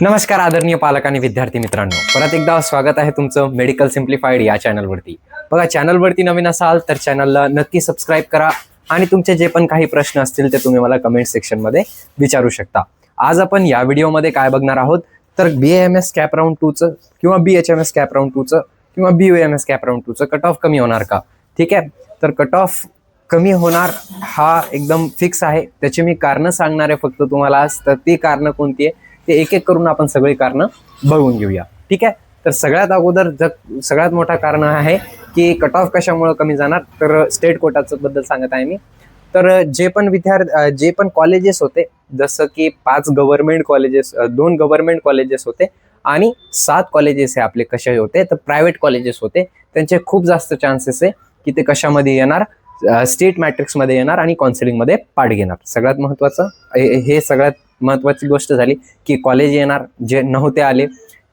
नमस्कार आदरणीय पालक आणि विद्यार्थी मित्रांनो. परत एकदा स्वागत आहे तुमचं मेडिकल सिम्प्लिफाईड या चॅनलवरती बघा चॅनलवरती नवीन असाल तर चॅनलला नक्की सबस्क्राईब करा आणि तुमचे जे पण काही प्रश्न असतील ते तुम्ही मला कमेंट सेक्शनमध्ये विचारू शकता. आज आपण या व्हिडिओमध्ये काय बघणार आहोत? तर B M S CAP round टूचं किंवा B H M S CAP round टूचं किंवा B M S CAP round टूचं cut off कमी होणार का? ठीक आहे? तर कट ऑफ कमी होणार हा एकदम फिक्स आहे. त्याची मी कारणं सांगणार आहे फक्त तुम्हाला आज. तर ती कारणं कोणती आहे? ते एक एक करून आपण सगळी कारणं बघून घेऊया. ठीक आहे? तर सगळ्यात अगोदर जग सगळ्यात मोठा कारण आहे की कट ऑफ कशामुळे कमी जाणार? तर स्टेट कोटाचं बद्दल सांगत आहे मी. तर जे पण विद्यार्थी जे पण कॉलेजेस होते जसं की पाच गव्हर्नमेंट कॉलेजेस दोन गव्हर्नमेंट कॉलेजेस होते आणि सात कॉलेजेस हे आपले कसे होते? तर प्रायव्हेट कॉलेजेस होते. त्यांचे खूप जास्त चान्सेस आहे की ते कशामध्ये येणार? स्टेट मॅट्रिक्समध्ये येणार आणि काउन्सिलिंगमध्ये पाठ घेणार. सगळ्यात महत्त्वाचं हे सगळ्यात महत्त्वाची गोष्ट झाली की कॉलेज येणार जे नव्हते आले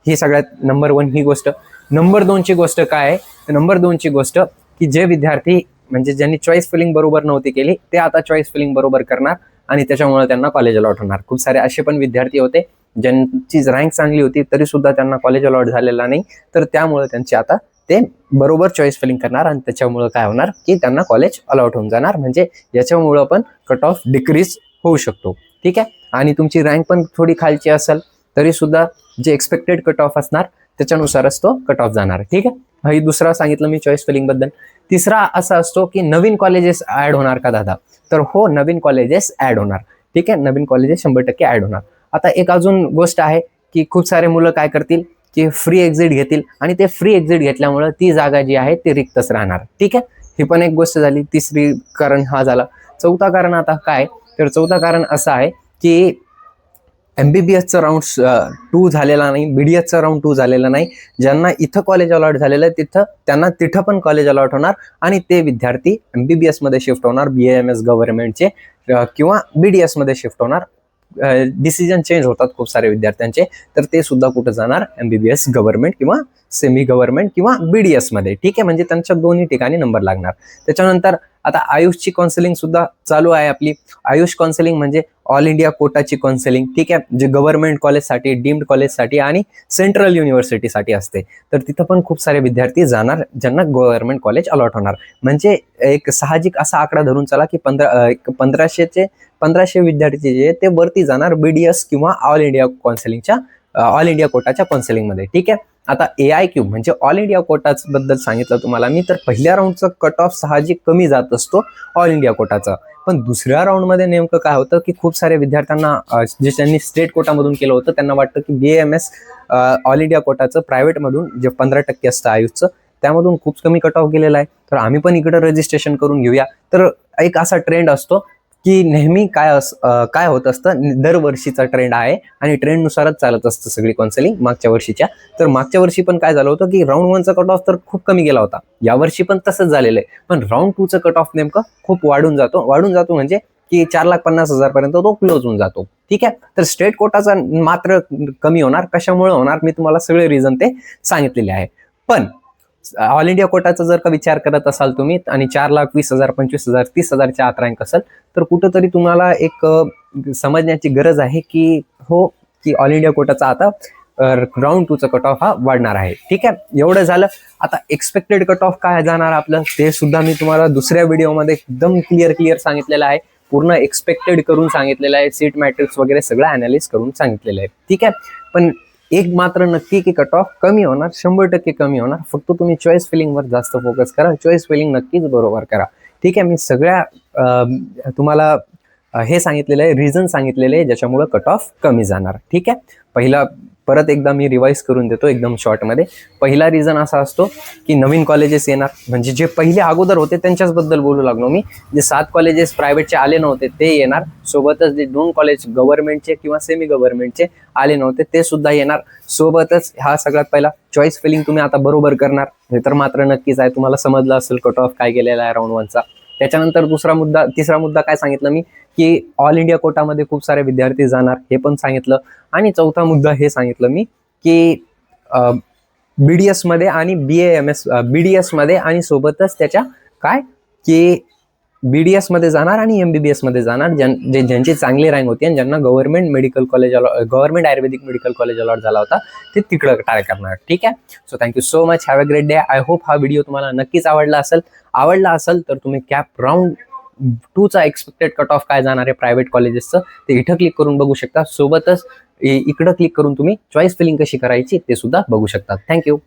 ही सगळ्यात नंबर वन ही गोष्ट. नंबर दोनची गोष्ट काय आहे? तर नंबर दोनची गोष्ट की जे विद्यार्थी म्हणजे ज्यांनी चॉईस फिलिंग बरोबर नव्हती केली ते आता चॉईस फिलिंग बरोबर करणार आणि त्याच्यामुळे त्यांना कॉलेज अलॉट होणार खूप सारे असे पण विद्यार्थी होते ज्यांची रँक चांगली होती तरी सुद्धा त्यांना कॉलेज अलॉट झालेला नाही. तर त्यामुळे त्यांची आता ते बरोबर चॉईस फिलिंग करणार आणि त्याच्यामुळं काय होणार की त्यांना कॉलेज अलॉट होऊन जाणार. म्हणजे याच्यामुळं पण कट ऑफ डिक्रीज होऊ शकतो. ठीक आहे? आणि तुमची रँक पण थोडी खालची असेल तरी सुद्धा जे एक्सपेक्टेड कट ऑफ असणार त्याच्यानुसारच तो कट ऑफ जाणार. ठीक आहे? ही दुसरा सांगितलं मी चॉईस फिलिंगबद्दल. तिसरा असा असतो की नवीन कॉलेजेस ऍड होणार का दादा? तर हो नवीन कॉलेजेस ऍड होणार. ठीक आहे? नवीन कॉलेजेस शंभर टक्के ऍड होणार. आता एक अजून गोष्ट आहे की खूप सारे मुलं काय करतील? की फ्री एक्झिट घेतील आणि ते फ्री एक्झिट घेतल्यामुळं ती जागा जी आहे ती रिक्तच राहणार. ठीक आहे? ही पण एक गोष्ट झाली. तिसरी कारण हा झाला. चौथा कारण आता काय? तर चौथा कारण असं आहे की एम बी बी एसचं राऊंड टू झालेला नाही. बी डी एसचं राऊंड टू झालेला नाही. ज्यांना इथं कॉलेज अलॉट झालेलं आहे तिथं त्यांना तिथं पण कॉलेज अलॉट होणार आणि ते विद्यार्थी एम बी बी एसमध्ये शिफ्ट होणार बी एम एस गव्हर्नमेंटचे किंवा बी डी एसमध्ये शिफ्ट होणार. डिसिजन चेंज होतात खूप सारे विद्यार्थ्यांचे तर ते सुद्धा कुठं जाणार? M B B S government किंवा सेमी गव्हर्नमेंट किंवा बी डी एसमध्ये ठीक आहे? म्हणजे त्यांच्या दोन्ही ठिकाणी नंबर लागणार. त्याच्यानंतर आता आयुषची काउन्सिलिंग सुद्धा चालू आहे आपली. आयुष काउन्सिलिंग म्हणजे ऑल इंडिया कोटाची काउन्सिलिंग ठीक आहे? जे गव्हर्नमेंट कॉलेजसाठी डीम्ड कॉलेजसाठी आणि सेंट्रल युनिव्हर्सिटीसाठी असते. तर तिथं पण खूप सारे विद्यार्थी जाणार ज्यांना गव्हर्नमेंट कॉलेज अलॉट होणार. म्हणजे एक साहजिक असा आकडा धरून चला की पंधरा एक पंधराशेचे पंधराशे विद्यार्थी जे ते वरती जाणार बी डी एस किंवा ऑल इंडिया काउन्सिलिंगच्या ऑल इंडिया कोटाच्या काउन्सिलिंगमध्ये ठीक आहे? आता ए आय क्यू म्हणजे ऑल इंडिया कोटाच बद्दल सांगितलं तुम्हाला मी तर पहिल्या राऊंडचं कट ऑफ साहजिक कमी जात असतो ऑल इंडिया कोटाचा. पण दुसऱ्या राऊंडमध्ये नेमकं काय होतं की खूप सारे विद्यार्थ्यांना जे त्यांनी स्टेट कोटामधून केलं होतं त्यांना वाटतं की B M S all India कोटाचं प्रायव्हेटमधून जे पंधरा टक्के असतं आयुषचं त्यामधून खूप कमी कट ऑफ गेलेला आहे. तर आम्ही पण इकडं रजिस्ट्रेशन करून घेऊया. तर एक असा ट्रेंड असतो की नेहमी काय अस काय होत असतं दरवर्षीचा ट्रेंड आहे आणि ट्रेंडनुसारच चालत असतं सगळी कॉन्सेलिंग मागच्या वर्षीच्या. तर मागच्या वर्षी पण काय झालं होतं की राऊंड वनचा कट ऑफ तर खूप कमी गेला होता. यावर्षी पण तसंच झालेलं आहे. पण राऊंड टूचं कट ऑफ नेमकं खूप वाढून जातो. वाढून जातो म्हणजे की चार लाख पन्नास हजार पर्यंत तो क्लोज होऊन जातो. ठीक आहे? तर स्टेट कोटाचा मात्र कमी होणार. कशामुळे होणार? मी तुम्हाला सगळे रिझन ते सांगितलेले आहे. पण ऑल इंडिया कोटाचा जर का विचार करत असाल तुम्ही आणि चार लाख वीस हजार पंचवीस हजार तीस हजारच्या आत रँक असेल तर कुठंतरी तुम्हाला एक समजण्याची गरज आहे की हो की ऑल इंडिया कोटाचा आता राऊंड टूचा कट ऑफ हा वाढणार आहे. ठीक आहे? एवढं झालं. आता एक्सपेक्टेड कट ऑफ काय जाणार आपलं? ते सुद्धा मी तुम्हाला दुसऱ्या व्हिडिओमध्ये एकदम क्लिअर क्लिअर सांगितलेलं आहे. पूर्ण एक्सपेक्टेड करून सांगितलेलं आहे. सीट मॅट्रिक्स वगैरे सगळं अनालिस करून सांगितलेलं आहे. ठीक आहे? पण एक मात्र नक्की की कट ऑफ कमी होणार शंभर टक्के कमी होणार. फक्त तुम्ही चॉईस फिलिंगवर जास्त फोकस करा. चॉईस फिलिंग नक्कीच बरोबर करा. ठीक आहे मी सगळ्या तुम्हाला हे सांगितलेलं आहे रिझन सांगितलेले आहे ज्याच्यामुळं कट ऑफ कमी जाणार. ठीक आहे? पहिला परत एकदा मी रिवाईज करून देतो एकदम शॉर्टमध्ये पहिला रिझन असा असतो की नवीन कॉलेजेस येणार. म्हणजे जे पहिले अगोदर होते त्यांच्याचबद्दल बोलू लागलो मी. जे सात कॉलेजेस प्रायव्हेटचे आले नव्हते ते येणार. सोबतच जे दोन कॉलेज गव्हर्नमेंटचे किंवा सेमी गव्हर्नमेंटचे आले नव्हते ते सुद्धा येणार. सोबतच हा सगळ्यात पहिला चॉईस फिलिंग तुम्ही आता बरोबर करणार. हे तर मात्र नक्कीच आहे. तुम्हाला समजलं असेल कट ऑफ काय गेलेला आहे राऊंड वनचा त्याच्यानंतर दुसरा मुद्दा तिसरा मुद्दा काय सांगितलं मी? की ऑल इंडिया कोटामध्ये खूप सारे विद्यार्थी जाणार हे पण सांगितलं. आणि चौथा मुद्दा हे सांगितलं मी की बी डी एसमध्ये आणि B A M S B D एसमध्ये आणि सोबतच त्याच्या काय? की बी डी एसमध्ये जाणार आणि एम बी बी एसमध्ये जाणार ज्यां जे ज्यांची चांगली रँक होती आणि ज्यांना government medical college government Ayurvedic medical college allot झाला होता ते तिकडं ट्राय करणार. ठीक आहे? So thank you so much have a great day I hope हा व्हिडिओ तुम्हाला नक्कीच आवडला असेल. आवडला असेल तर तुम्ही कॅप राऊंड टूचा एक्सपेक्टेड कट ऑफ काय जाणार आहे प्रायव्हेट कॉलेजेसचं ते इथं क्लिक करून बघू शकता. सोबतच इकडं क्लिक करून तुम्ही चॉईस फिलिंग कशी करायची ते सुद्धा बघू शकता. थँक्यू